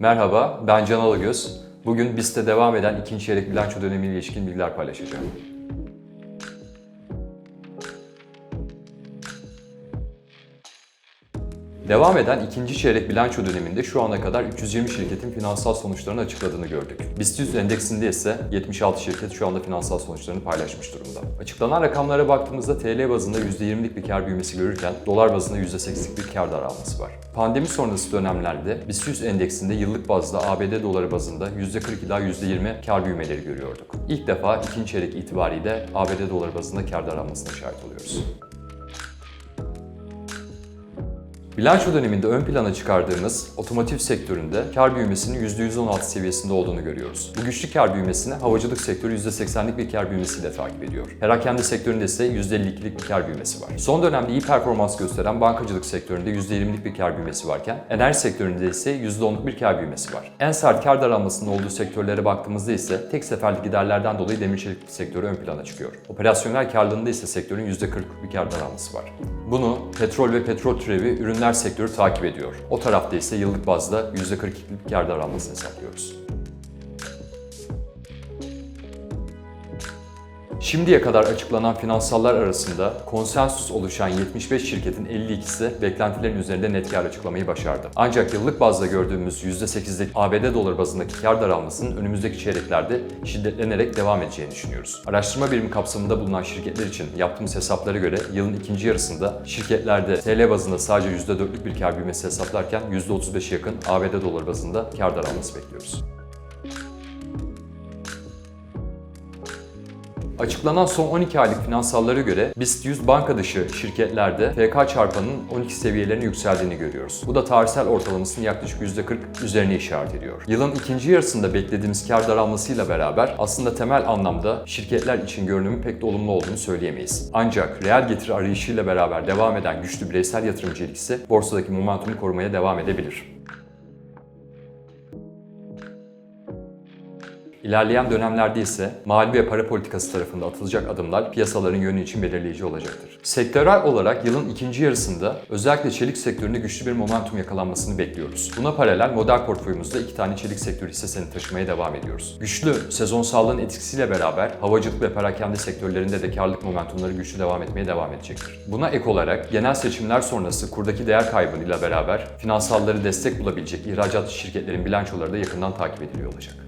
Merhaba, ben Can Alagöz. Bugün BIST'te devam eden ikinci çeyrek bilanço dönemiyle ilişkin bilgiler paylaşacağım. Devam eden ikinci çeyrek bilanço döneminde şu ana kadar 320 şirketin finansal sonuçlarını açıkladığını gördük. BIST 100 endeksinde ise 76 şirket şu anda finansal sonuçlarını paylaşmış durumda. Açıklanan rakamlara baktığımızda TL bazında %20'lik bir kar büyümesi görürken dolar bazında %8'lik bir kar daralması var. Pandemi sonrası dönemlerde BIST 100 endeksinde yıllık bazda ABD doları bazında %40 ila %20 kar büyümeleri görüyorduk. İlk defa ikinci çeyrek itibariyle ABD doları bazında kar daralmasına şahit oluyoruz. Bilanço döneminde ön plana çıkardığımız otomotiv sektöründe kar büyümesinin %116 seviyesinde olduğunu görüyoruz. Bu güçlü kar büyümesini havacılık sektörü %80'lik bir kar büyümesiyle takip ediyor. Perakende sektöründe ise %52'lik bir kar büyümesi var. Son dönemde iyi performans gösteren bankacılık sektöründe %20'lik bir kar büyümesi varken enerji sektöründe ise %10'luk bir kar büyümesi var. En sert kar daralmasının olduğu sektörlere baktığımızda ise tek seferlik giderlerden dolayı demir çelik sektörü ön plana çıkıyor. Operasyonel karlılığında ise sektörün %40'lık bir kar daralması var. Bunu petrol ve petrol türevi ürünler sektörü takip ediyor. O tarafta ise yıllık bazda %42'lik bir kar daralmasını hesaplıyoruz. Şimdiye kadar açıklanan finansallar arasında konsensus oluşan 75 şirketin 52'si beklentilerin üzerinde net kar açıklamayı başardı. Ancak yıllık bazda gördüğümüz %8'lik ABD doları bazındaki kar daralmasının önümüzdeki çeyreklerde şiddetlenerek devam edeceğini düşünüyoruz. Araştırma birimi kapsamında bulunan şirketler için yaptığımız hesaplara göre yılın ikinci yarısında şirketlerde TL bazında sadece %4'lük bir kar büyümesi hesaplarken %35'e yakın ABD doları bazında kar daralması bekliyoruz. Açıklanan son 12 aylık finansallara göre BIST 100 banka dışı şirketlerde FK çarpanının 12 seviyelerine yükseldiğini görüyoruz. Bu da tarihsel ortalamasının yaklaşık %40 üzerine işaret ediyor. Yılın ikinci yarısında beklediğimiz kar daralmasıyla beraber aslında temel anlamda şirketler için görünümü pek de olumlu olduğunu söyleyemeyiz. Ancak reel getiri arayışıyla beraber devam eden güçlü bireysel yatırımcı ilgisi borsadaki momentumu korumaya devam edebilir. İlerleyen dönemlerde ise mali ve para politikası tarafında atılacak adımlar piyasaların yönü için belirleyici olacaktır. Sektörel olarak yılın ikinci yarısında özellikle çelik sektöründe güçlü bir momentum yakalanmasını bekliyoruz. Buna paralel model portföyümüzde iki tane çelik sektörü hissesini taşımaya devam ediyoruz. Güçlü sezonsallığın etkisiyle beraber havacılık ve perakende sektörlerinde de karlılık momentumları güçlü devam etmeye devam edecektir. Buna ek olarak genel seçimler sonrası kurdaki değer kaybıyla beraber finansalları destek bulabilecek ihracat şirketlerin bilançoları da yakından takip ediliyor olacak.